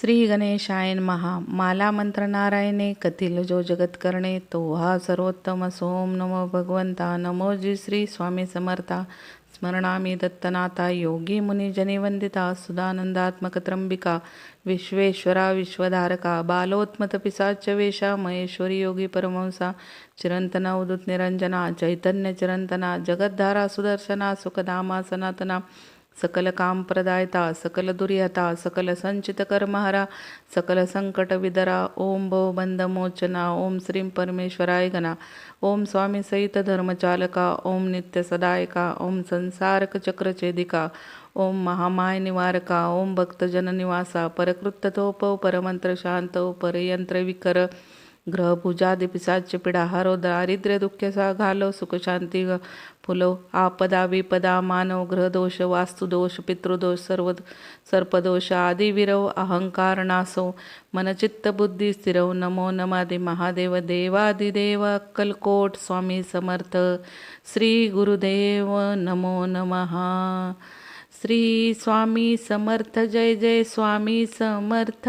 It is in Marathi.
श्री गणेशायन महा माला मंत्र नारायणे कथिल जो जगत करणे तो हा सर्वोत्तम. सोम नमो भगवंता. नमो जी श्री स्वामी समर्था. स्मरणामी दत्तनाथा. योगी मुनी जनी वंदिता सुदानंदात्मक त्र्यंबिका विश्वेश्वरा विश्वधारका. बालोत्मत पिसाच वेशा. महेश्वरी योगी परमंसा चिरंतना उदुत निरंजना. चैतन्य चिरंतना. जगद्धारा सुदर्शना. सुखधामा सनातना. सकल काम प्रदायता सकल दुर्यता सकल संचित कर्महरा सकल संकट विदरा ओम भो बंद मोचना ओम श्रीं परमेश्वराय गणा ओम स्वामी सहित धर्मचालका ओम नित्य सदायका ओम संसारक चक्रछेदिका ओम महामाय निवारका ओम भक्तजन निवासा परकृत्तोप परमंत्र शांत परयंत्र विकर ग्रह पूजादी पिसाच हरो दारिद्र्य दुःख सा घालो सुख शांती ग फुलो आपदा विपदा मानव ग्रहदोष वास्तुदोष पितृदोष सर्व सर्पदोष आदी विरव अहंकार नासो मनचित्त बुद्धी स्थिरव नमो नमादि महादेव देवादिदेव अक्कलकोट स्वामी समर्थ श्री गुरुदेव नमो नमहा श्री स्वामी समर्थ जय जय स्वामी समर्थ।